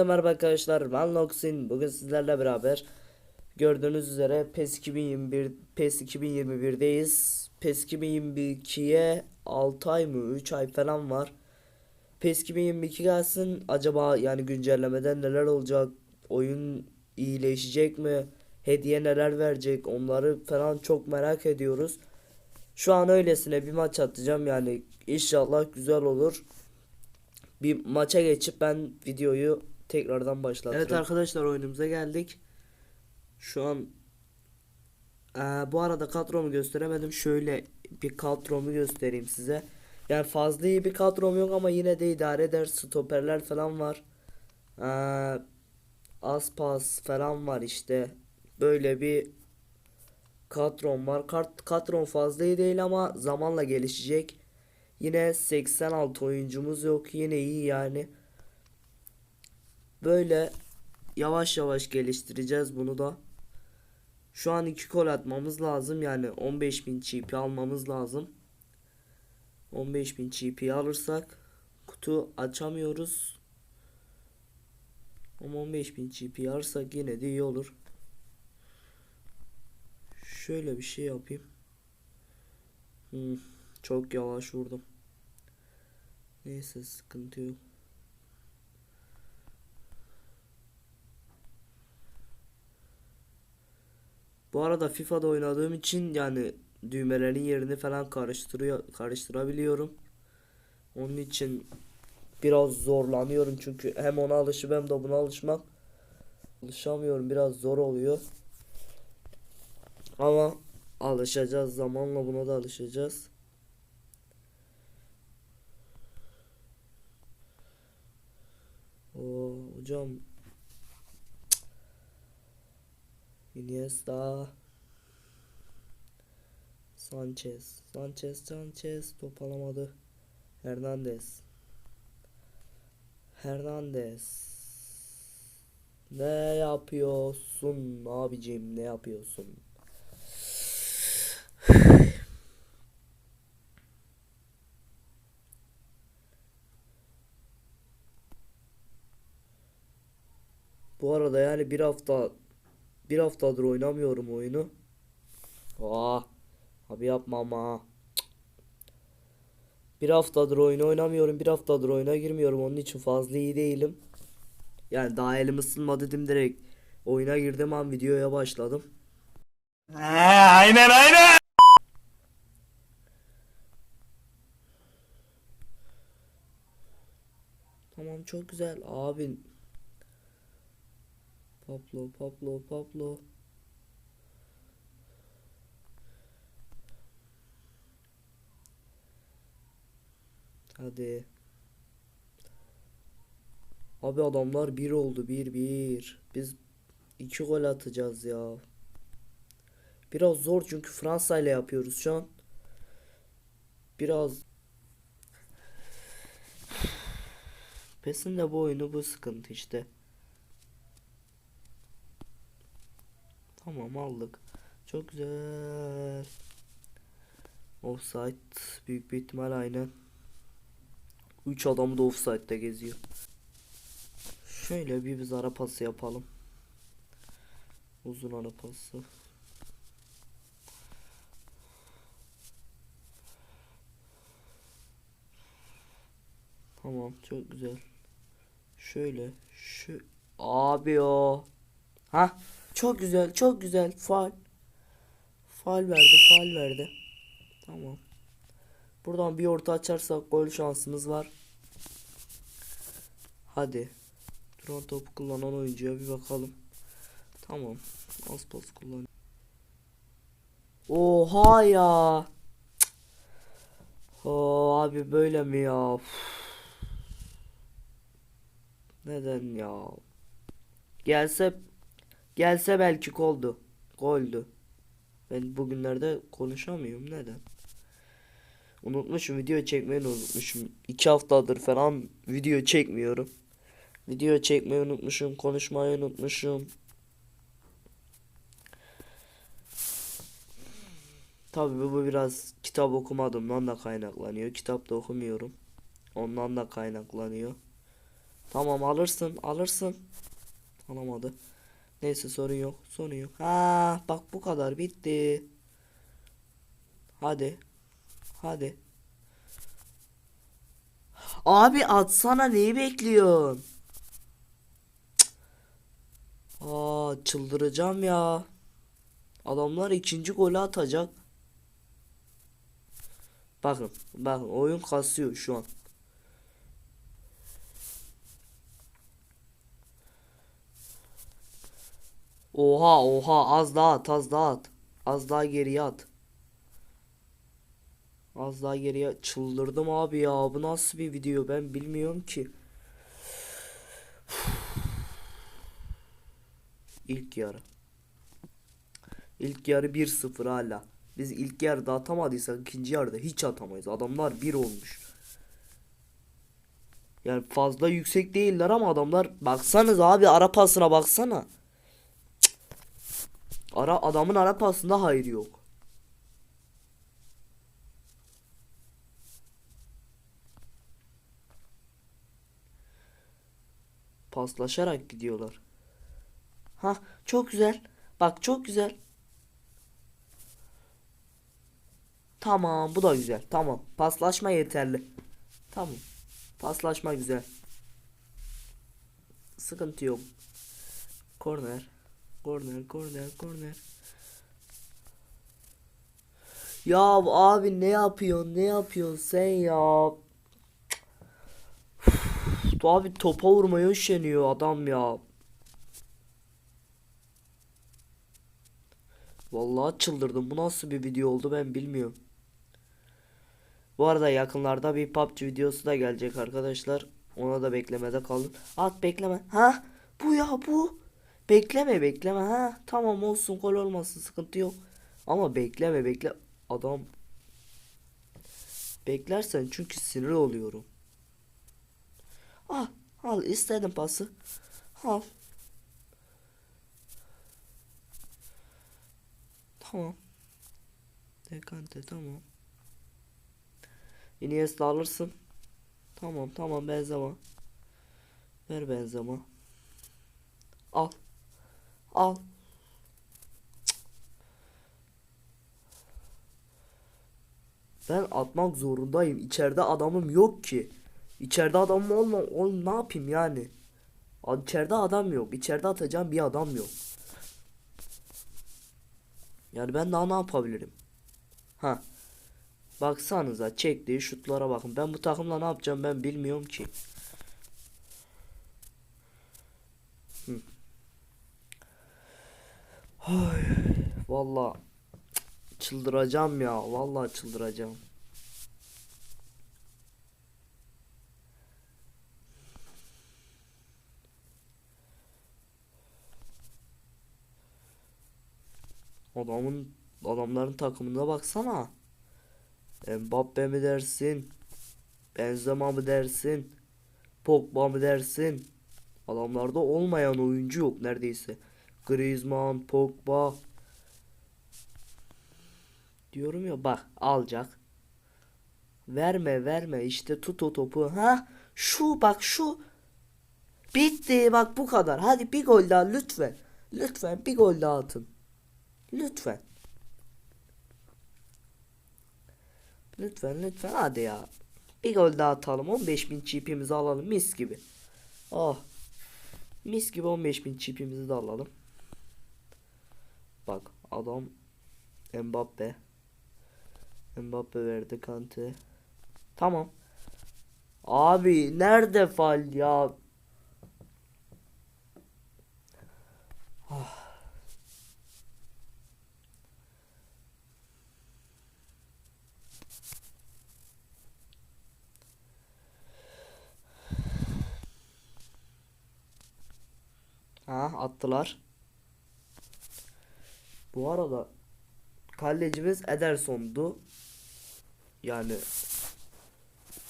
Hepinize merhaba arkadaşlar ben Noxin. Bugün sizlerle beraber gördüğünüz üzere PES 2021 PES 2021'deyiz PES 2022'ye 6 ay mı 3 ay falan var. PES 2022 gelsin acaba yani güncellemeden neler olacak oyun iyileşecek mi hediye neler verecek onları falan çok merak ediyoruz. Şu an öylesine bir maç atacağım yani inşallah güzel olur. Bir maça geçip ben videoyu tekrardan başlatırım. Evet arkadaşlar oyunumuza geldik. Şu an eee, bu arada kadromu gösteremedim. Şöyle bir kadromu göstereyim size. Yani fazla iyi bir kadrom yok ama yine de idare eder. Stoperler falan var. Eee Aspas falan var işte. Böyle bir kadrom var. Kart kadron fazla iyi değil ama zamanla gelişecek. Yine 86 oyuncumuz yok. Yine iyi yani. Böyle yavaş yavaş geliştireceğiz bunu da. Şu an 2 gol atmamız lazım. Yani 15.000 çipi almamız lazım. 15.000 çipi alırsak kutu açamıyoruz. Ama 15.000 çipi alırsak yine de iyi olur. Şöyle bir şey yapayım. Hmm, çok yavaş vurdum. Neyse sıkıntı yok. Arada FIFA'da oynadığım için yani düğmelerin yerini falan karıştırıyor karıştırabiliyorum. Onun için biraz zorlanıyorum çünkü hem ona alışıp hem de buna alışmak alışamıyorum biraz zor oluyor. Ama alışacağız zamanla buna da alışacağız. Oo hocam. Iniesta. Sanchez. Sanchez Sanchez top alamadı. Hernandez. Hernandez. Ne yapıyorsun abicim ne yapıyorsun? Bu arada yani bir hafta bir haftadır oynamıyorum oyunu. Aa, abi yapma ama. Bir haftadır oyunu oynamıyorum. Bir haftadır oyuna girmiyorum. Onun için fazla iyi değilim. Yani daha elim ısınmadı dedim direkt. Oyuna girdim an videoya başladım. aynen aynen. Tamam çok güzel abi. Pablo Pablo Pablo. Hadi. Abi adamlar bir oldu bir bir. Biz iki gol atacağız ya. Biraz zor çünkü Fransa ile yapıyoruz şu an. Biraz PES'in de bu oyunu bu sıkıntı işte. Tamam aldık. Çok güzel. Offside büyük bir ihtimal aynen. 3 adam da offside'de geziyor. Şöyle bir biz ara pası yapalım. Uzun ara pası. Tamam çok güzel. Şöyle şu abi o. Ha çok güzel çok güzel faal. Faal verdi faal verdi. Tamam. Buradan bir orta açarsak gol şansımız var. Hadi. Duran topu kullanan oyuncuya bir bakalım. Tamam. Az pas kullan. Oha ya. Oo, abi böyle mi ya? Üf. Neden ya? Gelse gelse belki goldu. Goldü. Ben bugünlerde konuşamıyorum. Neden? Unutmuşum video çekmeyi unutmuşum. İki haftadır falan video çekmiyorum. Video çekmeyi unutmuşum. Konuşmayı unutmuşum. Tabii bu bu biraz kitap okumadığımdan da kaynaklanıyor. Kitap da okumuyorum. Ondan da kaynaklanıyor. Tamam alırsın alırsın. Alamadı. Neyse sorun yok sorun yok. Ha bak bu kadar bitti. Hadi. Hadi. Abi atsana neyi bekliyorsun? Cık. Aa çıldıracağım ya. Adamlar ikinci golü atacak. Bakın, bakın oyun kasıyor şu an. Oha oha az daha at az daha at. Az daha geriye at. Az daha geriye çıldırdım abi ya. Bu nasıl bir video ben bilmiyorum ki. İlk yarı. İlk yarı 1-0 hala. Biz ilk yarıda atamadıysak ikinci yarıda hiç atamayız. Adamlar 1 olmuş. Yani fazla yüksek değiller ama adamlar baksanız abi ara pasına baksana. Ara adamın ara pasında hayır yok. Paslaşarak gidiyorlar. Ha çok güzel. Bak çok güzel. Tamam bu da güzel. Tamam. Paslaşma yeterli. Tamam. Paslaşma güzel. Sıkıntı yok. Korner. Korner, korner, korner. Ya abi ne yapıyorsun? Ne yapıyorsun sen ya? Üf, abi topa vurmaya üşeniyor adam ya. Vallahi çıldırdım. Bu nasıl bir video oldu ben bilmiyorum. Bu arada yakınlarda bir PUBG videosu da gelecek arkadaşlar. Ona da beklemede kalın. At bekleme. Ha? Bu ya bu. Bekleme bekleme ha. Tamam olsun gol olmasın sıkıntı yok. Ama bekleme bekle. Adam Beklersen çünkü sinir oluyorum. Al al istedim pası. Al. Tamam. Dekante tamam. Iniesta alırsın. Tamam tamam Benzema. Ver Benzema. Al. Al. Ben atmak zorundayım. İçeride adamım yok ki. İçeride adamım olma. Oğlum ne yapayım yani? İçeride adam yok. İçeride atacağım bir adam yok. Yani ben daha ne yapabilirim? Ha. Baksanıza çektiği şutlara bakın. Ben bu takımla ne yapacağım ben bilmiyorum ki. Hı. Ay, vallahi çıldıracağım ya. Vallahi çıldıracağım. Adamın adamların takımına baksana. Mbappe mi dersin? Benzema mı dersin? Pogba mı dersin? Adamlarda olmayan oyuncu yok neredeyse. Griezmann, Pogba. Diyorum ya bak alacak. Verme verme işte tut o topu. Ha şu bak şu. Bitti bak bu kadar. Hadi bir gol daha lütfen. Lütfen bir gol daha atın. Lütfen. Lütfen lütfen hadi ya. Bir gol daha atalım. 15.000 çipimizi alalım mis gibi. Oh. Mis gibi 15.000 çipimizi de alalım. Bak adam Mbappe. Mbappe verdi Kante. Tamam. Abi nerede fal ya? Ha attılar. Bu arada kalecimiz Ederson'du. Yani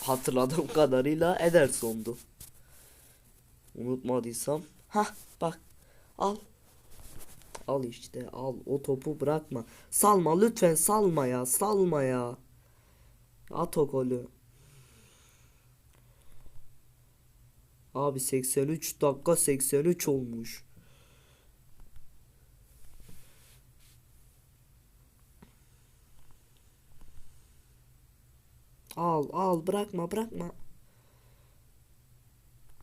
hatırladığım kadarıyla Ederson'du. Unutmadıysam. Ha bak al. Al işte al o topu bırakma. Salma lütfen salma ya salma ya. At o golü. Abi 83 dakika 83 olmuş. Al al bırakma bırakma.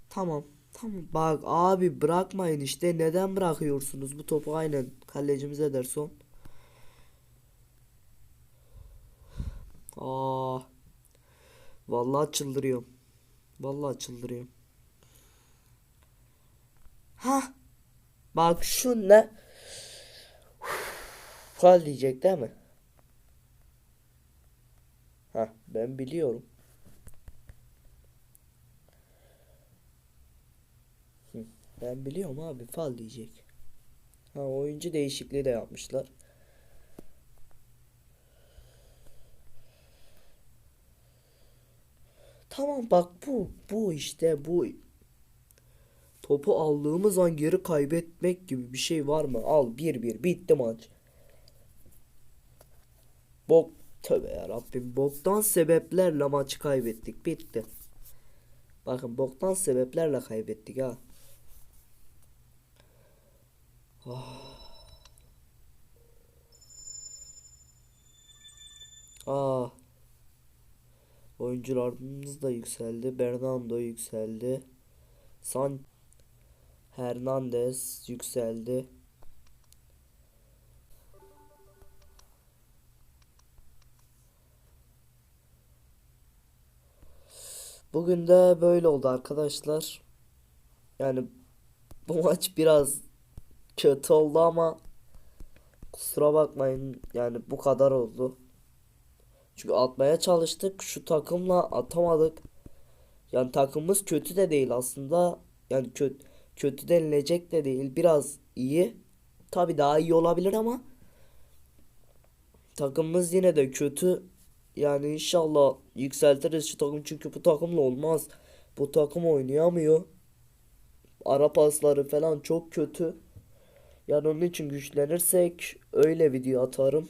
Tamam. Tamam. Bak abi bırakmayın işte. Neden bırakıyorsunuz bu topu aynen kalecimiz Ederson. Aa. Vallahi çıldırıyorum. Vallahi çıldırıyorum. Ha. Bak şu ne? Fal diyecek değil mi? Ha ben biliyorum. Ben biliyorum abi fal diyecek. Ha oyuncu değişikliği de yapmışlar. Tamam bak bu bu işte bu topu aldığımız an geri kaybetmek gibi bir şey var mı? Al 1-1 bitti maç. Bok tövbe ya Rabbim boktan sebeplerle maçı kaybettik bitti. Bakın boktan sebeplerle kaybettik ha. Ah. Oyuncularımız da yükseldi. Bernardo yükseldi. San Hernandez yükseldi. Bugün de böyle oldu arkadaşlar. Yani bu maç biraz kötü oldu ama kusura bakmayın yani bu kadar oldu. Çünkü atmaya çalıştık. Şu takımla atamadık. Yani takımımız kötü de değil aslında. Yani kötü kötü denilecek de değil. Biraz iyi. Tabii daha iyi olabilir ama takımımız yine de kötü. Yani inşallah yükseltiriz şu takım çünkü bu takımla olmaz. Bu takım oynayamıyor. Ara pasları falan çok kötü. Yani onun için güçlenirsek öyle video atarım.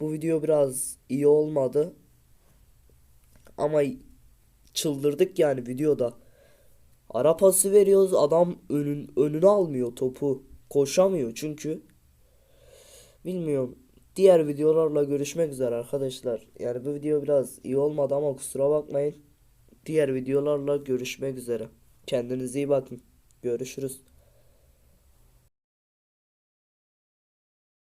Bu video biraz iyi olmadı. Ama çıldırdık yani videoda. Ara pası veriyoruz adam önün önüne almıyor topu. Koşamıyor çünkü. Bilmiyorum. Diğer videolarla görüşmek üzere arkadaşlar. Yani bu video biraz iyi olmadı ama kusura bakmayın. Diğer videolarla görüşmek üzere. Kendinize iyi bakın. Görüşürüz.